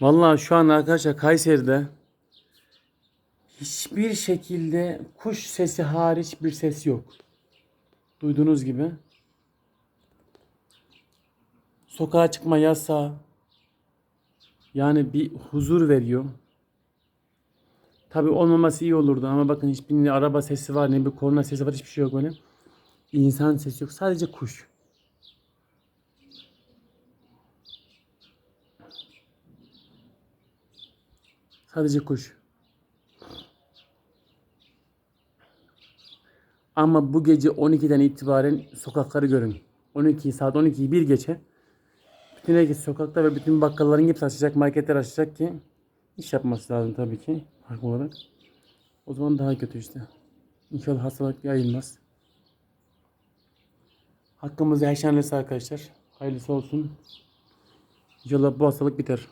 Vallahi şu an arkadaşlar Kayseri'de hiçbir şekilde kuş sesi hariç bir ses yok. Duyduğunuz gibi. Sokağa çıkma yasağı. Yani bir huzur veriyor. Tabi olmaması iyi olurdu ama bakın hiçbir araba sesi var ne bir korna sesi var hiçbir şey yok böyle. İnsan sesi yok sadece kuş. Sadece kuş. Ama bu gece 12'den itibaren sokakları görün. 12 saat 12'yi bir geçe. Bütün herkes sokakta ve bütün bakkalların hepsi açacak, marketler açacak ki iş yapması lazım tabii ki haklı olarak. O zaman daha kötü işte. İnşallah hastalık yayılmaz. Hakkımızda yaşanırsa arkadaşlar hayırlısı olsun. İnşallah bu hastalık biter.